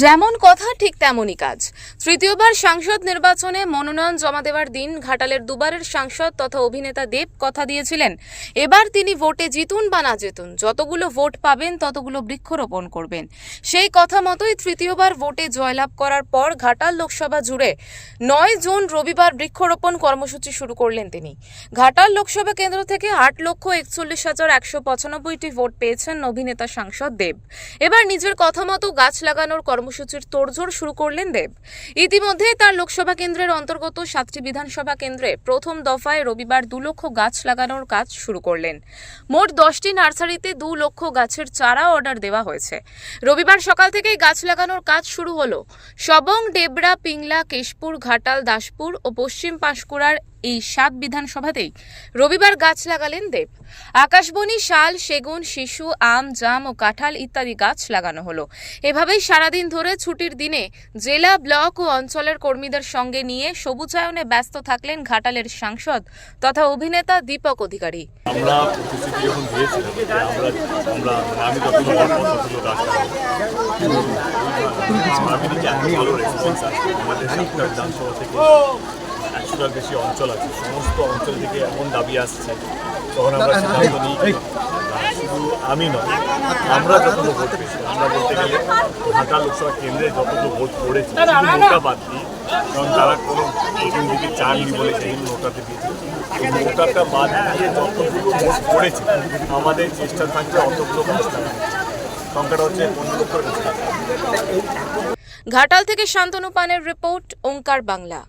যেমন কথা, ঠিক তেমনই কাজ। তৃতীয়বার সাংসদ নির্বাচনে মনোনয়ন জমা দেওয়ার দিন ঘাটালের দুবারের সাংসদ তথা অভিনেতা দেব কথা দিয়েছিলেন। এবার তিনি ভোটে জিতুন বা না জিতুন, যতগুলো ভোট পাবেন ততগুলো বৃক্ষরোপণ করবেন। সেই কথা মতোই তৃতীয়বার ভোটে জয়লাভ করার পর ঘাটাল লোকসভা জুড়ে নয় জুন রবিবার বৃক্ষরোপণ কর্মসূচি শুরু করলেন তিনি। ঘাটাল লোকসভা কেন্দ্র থেকে আট লক্ষ একচল্লিশ হাজার একশো পঁচানব্বইটি ভোট পেয়েছেন অভিনেতা সাংসদ দেব। এবার নিজের কথা মতো গাছ লাগানোর কর্মসূচির তোড়জোড় শুরু করলেন দেব। ইতিমধ্যে তার লোকসভা কেন্দ্রের অন্তর্গত সাতটি বিধানসভা কেন্দ্রে প্রথম দফায় রবিবার দু লক্ষ গাছ লাগানোর কাজ শুরু করলেন। মোট দশটি নার্সারিতে দু লক্ষ গাছের চারা অর্ডার দেওয়া হয়েছে। রবিবার সকাল থেকেই গাছ লাগানোর কাজ শুরু হলো। সবং ডেবরা পিংলা, কেশপুর, ঘাটাল, দাসপুর ও পশ্চিম পাঁশকুড়ার এই সাত বিধানসভাতেই রবিবার গাছ লাগালেন দেব। আকাশবনী, শাল, সেগুন, শিশু, আম, জাম ও কাঁঠাল ইত্যাদি গাছ লাগানো হলো। এভাবেই সারাদিন ধরে ছুটির দিনে জেলা, ব্লক ও অঞ্চলের কর্মীদের সঙ্গে নিয়ে সবুজায়নে ব্যস্ত থাকলেন ঘাটালের সাংসদ তথা অভিনেতা দীপক অধিকারী। আমরা একশোটার বেশি অঞ্চল আছে সমস্ত অঞ্চল থেকে এমন দাবি আসছে তখন আমরা সিদ্ধান্ত নিই শুধু আমি নয় আমরা যতগুলো ভোট পেয়েছি আমরা বলতে গেলে ঢাকা লোকসভা কেন্দ্রে যতগুলো ভোট পড়েছি শুধু নৌকা বাদ দিই কারণ তারা কোনো প্রথম দিকে চাননি বলে সেই নৌকাতে দিয়েছে এই নৌকাটা বাদ দিয়ে যতগুলো ভোট পড়েছে আমাদের চেষ্টা থাকছে অতগুলো গাছ সংখ্যাটা হচ্ছে পনেরো লক্ষের কাছে ঘাটাল থেকে শান্তনু পানের রিপোর্ট ওঙ্কার বাংলা।